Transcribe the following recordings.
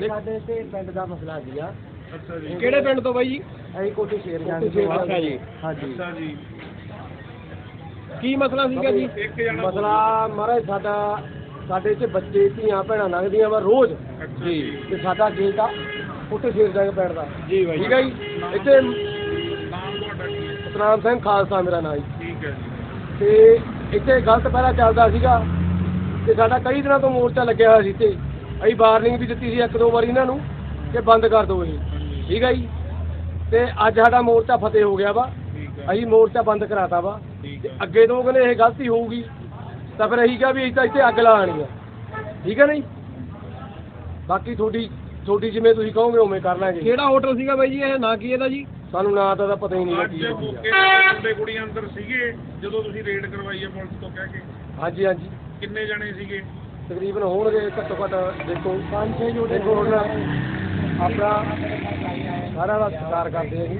ਸਾਡੇ ਤੇ ਪਿੰਡ ਦਾ ਮਸਲਾ ਸੀ ਆ? ਅੱਛਾ ਜੀ। ਕਿਹੜੇ ਪਿੰਡ ਤੋਂ ਬਾਈ ਜੀ? ਅਸੀਂ ਕੋਟੀ ਸ਼ੇਰ ਜਾਂਦੇ ਕੋਟੀ ਸ਼ੇਰ, ਅੱਛਾ ਜੀ। ਹਾਂਜੀ। ਅੱਛਾ ਜੀ। ਕੀ ਮਸਲਾ ਸੀਗਾ ਜੀ? ਮਸਲਾ ਮਹਾਰਾਜ ਸਾਡਾ ਸਾਡੇ ਚ ਬੱਚੇ ਧੀਆਂ ਭੈਣਾਂ ਲੰਘਦੀਆਂ ਵਾ ਰੋਜ਼। ਅੱਛਾ ਜੀ। ਤੇ ਸਾਡਾ ਗੇਟ ਆ ਕੋਟੀ ਸ਼ੇਰ ਜਾਂਦੇ ਪਿੰਡ ਦਾ। ਜੀ ਬਾਈ। ਠੀਕ ਹੈ ਜੀ? ਇੱਥੇ ਕੀ ਸਤਨਾਮ ਸਿੰਘ ਖਾਲਸਾ ਮੇਰਾ ਨਾਮ ਜੀ। ਠੀਕ ਹੈ ਜੀ। ਤੇ ਇੱਥੇ ਗਲਤ ਪਹਿਰਾ ਚੱਲਦਾ ਸੀਗਾ ਤੇ ਸਾਡਾ ਕਈ ਦਿਨਾਂ ਤੋਂ ਮੋਰਚਾ ਲੱਗਿਆ ਹੋਇਆ ਸੀ ਤੇ ਅਸੀਂ ਵਾਰਨਿੰਗ ਵੀ ਦਿੱਤੀ ਸੀ ਇੱਕ ਦੋ ਵਾਰੀ ਇਹਨਾਂ ਨੂੰ ਕਿ ਬੰਦ ਕਰ ਦਿਓ ਇਹ। ਠੀਕ ਹੈ ਜੀ? ਤੇ ਅੱਜ ਸਾਡਾ ਮੋਰਚਾ ਫਤਿਹ ਹੋ ਗਿਆ ਵਾ। ਠੀਕ ਹੈ ਅਸੀਂ ਮੋਰਚਾ ਬੰਦ ਕਰਾਤਾ ਵਾ। ਤੇ ਅੱਗੇ ਤੋਂ ਕਹਿੰਦੇ ਇਹ ਗਲਤੀ ਹੋਊਗੀ ਤਾਂ ਫਿਰ ਅਸੀਂ ਕਿਹਾ ਵੀ ਅਸੀਂ ਤਾਂ ਇੱਥੇ ਅੱਗ ਲਾਣੀ ਆ। ਠੀਕ ਹੈ ਨਹੀਂ? ਬਾਕੀ ਤੁਹਾਡੀ ਤੁਹਾਡੀ ਜਿਵੇਂ ਤੁਸੀਂ ਕਹੋਗੇ ਉਵੇਂ ਕਰ ਲਾਂਗੇ। ਕਿਹੜਾ ਹੋਟਲ ਸੀਗਾ ਬਾਈ ਜੀ? ਇਹ ਨਾਂ ਕੀ ਇਹਦਾ ਜੀ? ਸਾਨੂੰ ਨਾਂ ਤਾਂ ਇਹਦਾ ਪਤਾ ਹੀ ਨਹੀਂ ਕੀ ਮੁੰਡੇ ਕੁੜੀਆਂ ਅੰਦਰ ਸੀਗੇ ਜਦੋਂ ਤੁਸੀਂ ਰੇਡ ਕਰਵਾਈ ਹੈ ਪੁਲਿਸ ਤੋਂ ਕਹਿ ਕੇ। ਹਾਂਜੀ ਹਾਂਜੀ। ਕਿੰਨੇ ਜਣੇ ਸੀਗੇ? ਤਕਰੀਬਨ ਹੋਣਗੇ ਘੱਟੋ ਘੱਟ ਦੇਖੋ। ਪੰਜ ਛੇ ਜੋੜੇ ਦੇਖੋ ਹੁਣ ਆਪਣਾ ਸਾਰਾ ਦਾ ਸਤਿਕਾਰ ਕਰਦੇ ਆ ਜੀ।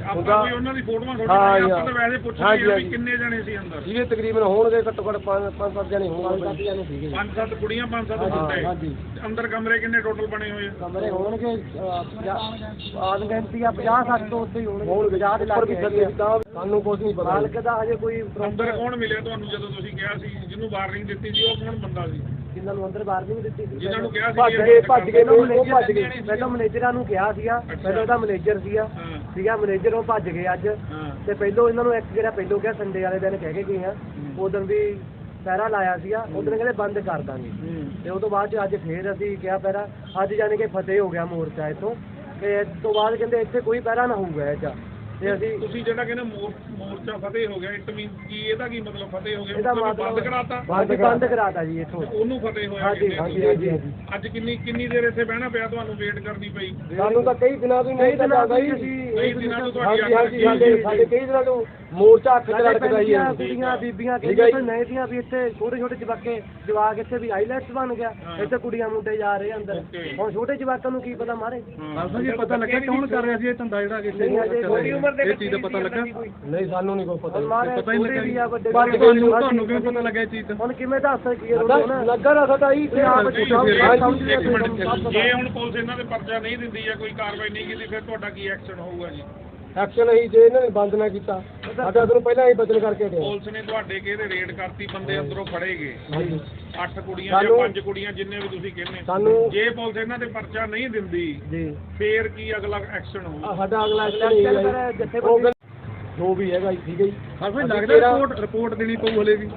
ਆਪਾਂ ਉਹਦਾ- ਵੀ ਉਹਨਾਂ ਦੀ ਫੋਟੋਆਂ ਹਾਂ, ਥੋੜੀ ਜੀ, ਆਪਾਂ ਤਾਂ ਵੈਸੇ ਪੁੱਛ ਹਾਂ ਵੀ। ਕਿੰਨੇ ਜਣੇ ਸੀ ਅੰਦਰ? ਜਿਹਦੇ ਤਕਰੀਬਨ ਹੋਣਗੇ ਘੱਟੋ ਘੱਟ ਪੰਜ ਪੰਜ ਸੱਤ ਜਣੇ ਹੋਣਗੇ ਪੰਜ ਸੱਤ ਕੁੜੀਆਂ ਪੰਜ ਸੱਤ ਹਾਂ, ਮੁੰਡੇ ਹਾਂਜੀ। ਅੰਦਰ ਕਮਰੇ ਕਿੰਨੇ ਟੋਟਲ ਬਣੇ ਹੋਏ ਆ? ਕਮਰੇ ਹੋਣਗੇ ਆਨ ਗਿਣਤੀ ਆ 50 60 ਤੋਂ ਉੱਤੇ ਹੀ ਹੋਣਗੇ। ਹੋਣਗੇ 50 ਦੇ ਲੱਗ ਸਾਨੂੰ ਕੁਝ ਨਹੀਂ ਪਤਾ। ਮਾਲਕ ਦਾ ਹਜੇ ਕੋਈ ਅੰਦਰ ਕੌਣ ਮਿਲਿਆ ਤੁਹਾਨੂੰ ਜਦੋਂ ਤੁਸੀਂ ਕਿਹਾ ਸੀ ਜਿਹਨੂੰ ਵਾਰਨਿੰਗ ਦਿੱਤੀ ਸੀ ਉਹ ਕੌਣ ਬੰਦਾ ਸੀ? ਜਿਨ੍ਹਾਂ ਨੂੰ ਅੰਦਰ ਬਾਹਰ ਨਹੀਂ ਦਿੱਤੀ ਸੀ। ਜਿਨ੍ਹਾਂ ਨੂੰ ਕਿਹਾ ਸੀ ਭੱਜ ਕਿ ਗਏ ਇਹ ਭੱਜ ਗਏ। ਕੰਮ ਉਹ ਭੱਜ ਗਏ। ਪਹਿਲਾਂ ਮੈਨੇਜਰਾਂ ਨੂੰ ਕਿਹਾ ਸੀਗਾ। ਪਹਿਲਾਂ ਉਹਦਾ ਮੈਨੇਜਰ ਸੀਗਾ। ਹਾਂ। ਸੀਗਾ ਮੈਨੇਜਰ ਉਹ ਭੱਜ ਗਏ ਅੱਜ। ਤੇ ਪਹਿਲੋਂ ਇਹਨਾਂ ਨੂੰ ਇੱਕ ਜਿਹੜਾ ਪਹਿਲੋਂ ਕਿਹਾ ਸੰਡੇ ਵਾਲੇ ਦਿਨ ਕਹਿ ਕੇ ਗਏ ਆ। ਉਦੋਂ ਵੀ ਪਹਿਰਾ ਲਾਇਆ ਸੀਗਾ। ਉਦੋਂ ਕਹਿੰਦੇ ਬੰਦ ਕਰ ਦਾਂਗੇ। ਤੇ ਉਹ ਤੋਂ ਬਾਅਦ ਚ ਅੱਜ ਫੇਰ ਅਸੀਂ ਕਿਹਾ ਪਹਿਰਾ। ਅੱਜ ਜਾਣੀ ਕਿ ਫਤਿਹ ਹੋ ਗਿਆ ਮੋਰਚਾ ਇੱਥੋਂ। ਤੇ ਇਸ ਤੋਂ ਬਾਅਦ ਕਹਿੰਦੇ ਇੱਥੇ ਕੋਈ ਪਹਿਰਾ ਨਾ ਹੋਊਗਾ ਇਹ ਚ। ਤੇ ਅਸੀਂ ਤੁਸੀਂ ਜਿਹੜਾ ਕਹਿੰਦੇ ਮੋਰ- ਮੋਰਚਾ ਫਤਿਹ ਹੋ ਗਿਆ ਇਟ ਮੀਨ ਕੀ ਇਹਦਾ ਕੀ ਮਤਲਬ ਫਤਿਹ ਹੋ ਗਿਆ? ਇਹਦਾ ਮਤਲਬ ਬੰਦ ਕਰਾਤਾ? ਬੰਦ ਬੰਦ ਕਰਾਤਾ। ਜੀ ਇੱਥੋਂ। ਉਹਨੂੰ ਫਤਿਹ ਹੋਇਆ ਹਾਂਜੀ। ਹਾਂਜੀ, ਹਾਂਜੀ, ਹਾਂਜੀ। ਅੱਜ ਕਿੰਨੀ ਕਿੰਨੀ ਦੇਰ ਇੱਥੇ ਬਹਿਣਾ ਪਿਆ? ਤੁਹਾਨੂੰ ਵੇਟ ਕਰਨੀ ਪਈ। ਸਾਨੂੰ ਤਾਂ ਕਈ ਦਿਨਾਂ ਤੋਂ ਨਹੀਂ ਦਿਨਾਂ ਤੋਂ ਹੀ ਕਈ ਦਿਨਾਂ ਤੋਂ ਤੁਹਾਡੀ ਹਾਂਜੀ ਹਾਂਜੀ ਅੱਖ ਸਾਡੇ ਸਾਡੇ ਕਈ ਦਿਨਾਂ ਤੋਂ ਮੋਰਚਾ ਅੱਖ ਤੇ ਲੜਕਦਾ ਹੀ ਹੈ ਕੁੜੀਆਂ, ਬੀਬੀਆਂ ਕਹਿੰਦੇ ਨਹੀਂ ਦੀਆਂ ਵੀ ਇੱਥੇ ਛੋਟੇ ਛੋਟੇ ਜਵਾਕੇ ਜਵਾਕ ਇੱਥੇ ਵੀ ਆਈਲੈਟਸ ਬਣ ਗਿਆ। ਇੱਥੇ ਕੁੜੀਆਂ ਮੁੰਡੇ ਜਾ ਰਹੇ ਅੰਦਰ. ਹੁਣ ਛੋਟੇ ਜਵਾਕਾਂ ਨੂੰ ਕੀ ਪਤਾ ਮਾਰੇ? ਹਾਂ। ਜੀ ਪਤਾ ਲੱਗਾ ਕੌਣ ਕਰ ਰਿਹਾ ਸੀ ਇਹ ਧੰਦਾ ਜਿਹੜਾ ਕਿ ਨਹੀਂ ਹਜੇ ਛੋਟੀ ਉਮਰ ਦੇ ਇਹ ਚੀਜ਼ ਦਾ ਪਤਾ ਲੱਗਾ? ਨਹੀਂ ਸਾਨੂੰ ਨਹੀਂ ਕੋਈ ਪਤਾ ਮਾਰੇ ਪਤਾ ਹੀ ਛੋਟੇ ਵੀ ਆ ਵੱਡੇ ਪਰ ਵੀ ਆ। ਤੁਹਾਨੂੰ ਤੁਹਾਨੂੰ ਕਿਵੇਂ ਪਤਾ ਲੱਗਾ ਇਹ ਚੀਜ਼ ਦਾ? ਹੁਣ ਕਿਵੇਂ ਦੱਸ ਲੱਗਾ ਨਾ ਸਾਡਾ ਹੀ ਤੇ ਆਪ ਨਹੀਂ, ਛੋਟਾ ਇੱਕ ਸਮਝ ਮਿੰਟ ਜੇ ਹੁਣ ਪੁਲਿਸ ਇਹਨਾਂ ਦੇ ਪਰਚਾ ਨਹੀਂ ਦਿੰਦੀ ਜਾਂ ਕੋਈ ਕਾਰਵਾਈ ਨਹੀਂ ਕੀਤੀ ਫਿਰ ਤੁਹਾਡਾ ਕੀ ਐਕਸ਼ਨ ਹੋਊਗਾ? ਜੀ। ਐਕਸ਼ਨ ਹੀ ਜੇ ਇਹਨਾਂ ਨੇ ਬੰਦ ਨਾ ਕੀਤਾ ਸਾਡਾ ਤੁਹਾਨੂੰ ਪਹਿਲਾਂ ਹੀ ਬਚਨ ਕਰਕੇ ਹਟਿਆ। ਪੁਲਿਸ ਨੇ ਤੁਹਾਡੇ ਕਿਹਦੇ ਰੇਡ ਕਰਤੀ ਬੰਦੇ ਅੰਦਰੋਂ ਫੜੇ ਗਏ। ਅੱਠ ਕੁੜੀਆਂ ਜਾਂ ਸਾਨੂੰ- ਪੰਜ ਕੁੜੀਆਂ ਜਿੰਨੇ ਵੀ ਤੁਸੀਂ ਕਹਿੰਦੇ। ਸਾਨੂੰ ਜੇ ਪੁਲਿਸ ਇਹਨਾਂ ਦੇ ਪਰਚਾ ਨਹੀਂ ਦਿੰਦੀ ਜੀ। ਫੇਰ ਕੀ ਅਗਲਾ ਐਕਸ਼ਨ ਹੋਊਗਾ ਆਹ ਸਾਡਾ ਅਗਲਾ ਐਕਸ਼ਨ ਹੀ ਹੈ ਜੀ। ਉਹ ਗੱਲ- ਜੋ ਵੀ ਹੈਗਾ ਜੀ ਠੀਕ ਹੈ ਜੀ। ਹਾਂ ਫਿਰ ਅਸੀਂ ਲੱਗਦਾ ਤੇਰਾ- ਰਿਪੋਰਟ ਰਿਪੋਰਟ ਦੇਣੀ ਪਊ ਹਲੇ ਵੀ।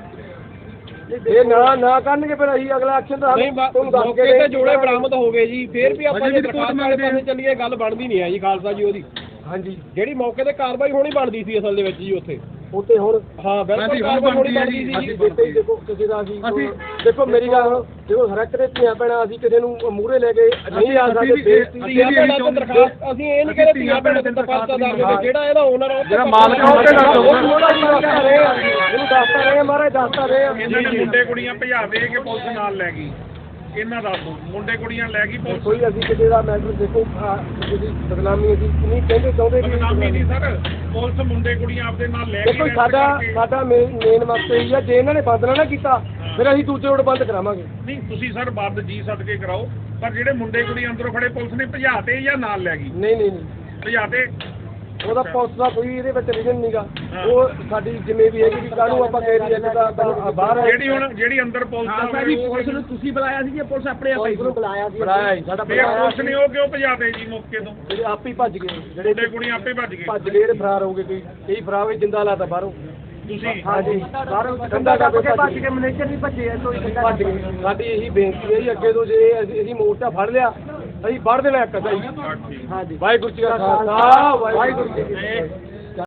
ਇਹ ਨਾ ਨਾ ਕਰਨਗੇ ਫਿਰ ਅਸੀਂ ਅਗਲਾ ਐਕਸ਼ਨ ਤਾਂ ਨਹੀਂ ਬਾ- ਤੁਹਾਨੂੰ ਦੱਸ ਮੌਕੇ ਕੇ ਤੇ ਜੋੜੇ ਬਰਾਮਦ ਹੋ ਗਏ ਜੀ। ਫੇਰ ਵੀ ਆਪਾਂ ਜੇ ਰਿਪੋਰਟ ਮੰਗਦੇ ਚੱਲੀਏ ਗੱਲ ਬਣਦੀ ਨਹੀਂ ਹੈ ਜੀ ਖਾਲਸਾ ਜੀ ਉਹਦੀ। ਹਾਂਜੀ ਜਿਹੜੀ ਮੌਕੇ ਤੇ ਕਾਰਵਾਈ ਹੋਣੀ ਬਣਦੀ ਸੀ ਅਸਲ ਦੇ ਵਿੱਚ ਜੀ ਉੱਥੇ ਉੱਤੇ ਹੁਣ ਹਾਂ ਬਿਲਕੁਲ ਹਾਂਜੀ, ਹੁਣ ਕਾਰਵਾਈ ਹੋਣੀ ਬਣਦੀ ਹੈ ਬਣਦੀ ਜੀ, ਸੀ। ਜੀ ਦੇਖੋ ਜੀ, ਦੇਖੋ ਕਿਸੇ ਦਾ ਅਸੀਂ ਅਸੀਂ- ਦੇਖੋ ਮੇਰੀ ਗੱਲ ਦੇਖੋ ਹਰ ਇੱਕ ਦੇ ਧੀਆਂ ਭੈਣਾਂ ਅਸੀਂ ਕਿਸੇ ਨੂੰ ਮੂਹਰੇ ਲੈ ਕੇ ਨਹੀਂ ਆ ਅਸੀਂ ਸਕਦੇ ਵੀ- ਬੇਇੱਜ਼ਤੀ ਅਸੀਂ ਧੀਆਂ ਵੀ ਭੈਣਾਂ ਦਰਖਾਸਤ ਅਸੀਂ ਇਹ ਨਹੀਂ ਕਹਿੰਦੇ ਧੀਆਂ ਭੈਣਾਂ ਤੋਂ ਦਰਖਾਸਤ ਦਾ ਜਿਹੜਾ ਇਹਦਾ ਓਨਰ ਆ ਜਿਹੜਾ ਮਾਲਕ ਆ, ਉਹ ਤੇ ਦੱਸ ਦਿਓ। ਉਹਨੂੰ ਦੱਸਦਾ ਰਹੇ ਆ, ਉਹਨੂੰ ਦੱਸਦਾ ਰਹੇ ਆ, ਮਹਾਰਾਜ ਦੱਸਦਾ ਰਹੇ ਆ। ਇਹਨਾਂ ਨੇ ਮੁੰਡੇ ਕੁੜੀਆਂ ਭਜਾ ਦੇ ਕੇ ਪੁਲਿਸ ਨਾਲ ਲੈ ਗਈ ਇਹਨਾਂ ਦਿਓ ਮੁੰਡੇ ਕੁੜੀਆਂ ਲੈ ਗਈ ਪੁਲਿਸ ਕੋਈ ਅਸੀਂ ਕਿਸੇ ਦਾ ਮੈਟਰ ਦੇਖੋ ਦੀ ਬਦਨਾਮੀ ਅਸੀਂ ਨਹੀਂ ਕਹਿੰਦੇ ਚਾਹੁੰਦੇ ਵੀ ਬਦਨਾਮੀ ਨਹੀਂ ਸਰ ਪੁਲਿਸ ਮੁੰਡੇ ਕੁੜੀਆਂ ਆਪਦੇ ਨਾਲ ਲੈ ਦੇਖੋ ਗਈ ਸਾਡਾ ਸਾਡਾ ਮੇਨ ਮਕਸਦ ਇਹ ਹੈ ਜੇ ਇਹਨਾਂ ਨੇ ਬੰਦ ਨਾ ਕੀਤਾ ਫਿਰ ਅਸੀਂ ਦੂਜੇ ਰੋਡ ਬੰਦ ਕਰਾਵਾਂਗੇ। ਨਹੀਂ ਤੁਸੀਂ ਸਰ ਬੰਦ ਜੀ ਸਦਕੇ ਕਰਾਓ ਪਰ ਜਿਹੜੇ ਮੁੰਡੇ ਕੁੜੀ ਅੰਦਰੋਂ ਫੜੇ ਪੁਲਿਸ ਨੇ ਭਜਾਤੇ ਜਾਂ ਨਾਲ ਲੈ ਗਈ? ਨਹੀਂ ਨਹੀਂ ਨਹੀਂ। ਭਜਾਤੇ ਉਹਦਾ ਪੁਲਿਸ ਦਾ ਕੋਈ ਇਹਦੇ ਵਿੱਚ ਰੀਜਨ ਨਹੀਂਗਾ ਉਹ ਸਾਡੀ ਜਿਵੇਂ ਵੀ ਹੈਗੀ ਵੀ ਕਾਹਨੂੰ ਆਪਾਂ ਕਹਿ ਦਈਏ ਕਿ ਤਾਂ ਬਾਹਰ ਹੈ ਜਿਹੜੀ ਹੁਣ ਜਿਹੜੀ ਅੰਦਰ ਪੁਲਿਸ ਦਾ ਪੁਲਿਸ ਨੂੰ ਤੁਸੀਂ ਬੁਲਾਇਆ ਸੀ ਜਾਂ ਪੁਲਿਸ ਆਪਣੇ ਪੁਲਿਸ ਨੂੰ ਬੁਲਾਇਆ ਸੀ। ਬੁਲਾਇਆ ਸੀ ਸਾਡਾ ਫਿਰ ਪੁਲਿਸ ਨੇ ਉਹ ਕਿਉਂ ਭਜਾਤੇ ਜੀ ਮੌਕੇ ਤੋਂ? ਜਿਹੜੇ ਆਪ ਹੀ ਭੱਜ ਗਏ। ਜਿਹੜੇ ਮੁੰਡੇ ਕੁੜੀਆਂ ਆਪੇ ਭੱਜ ਗਏ। ਭੱਜ ਗਏ ਜਿਹੜੇ ਫਰਾਰ ਹੋ ਗਏ ਕੋਈ। ਕਈ ਫਰਾਰ ਹੋਏ ਜਿੰਦਾ ਲਾਤਾ ਬਾਹਰੋਂ। ਤੁਸੀਂ? ਹਾਂਜੀ। ਬਾਹਰੋਂ ਠੰਡਾ ਕਰਕੇ ਭੱਜ ਕੇ ਮੈਨੇਜਰ ਵੀ ਭੱਜੇ ਆ ਤੋਂ ਭੱਜ ਗਏ। ਸਾਡੀ ਇਹੀ ਬੇਨਤੀ ਹੈ ਜੀ ਅੱਗੇ ਤੋਂ ਜੇ ਅਸੀਂ ਅਸੀਂ ਮੋਰਚਾ ਫੜ ਲਿਆ ਅਸੀਂ ਵੜ ਦੇਣਾ ਇੱਕ ਅੱਧਾ ਜੀ ਹਾਂ, ਠੀਕ। ਹਾਂਜੀ। ਵਾਹਿਗੁਰੂ ਜੀ ਕਾ ਖਾਲਸਾ ਵਾਹਿਗੁਰੂ ਜੀ ਕੀ ਫਤਿਹ।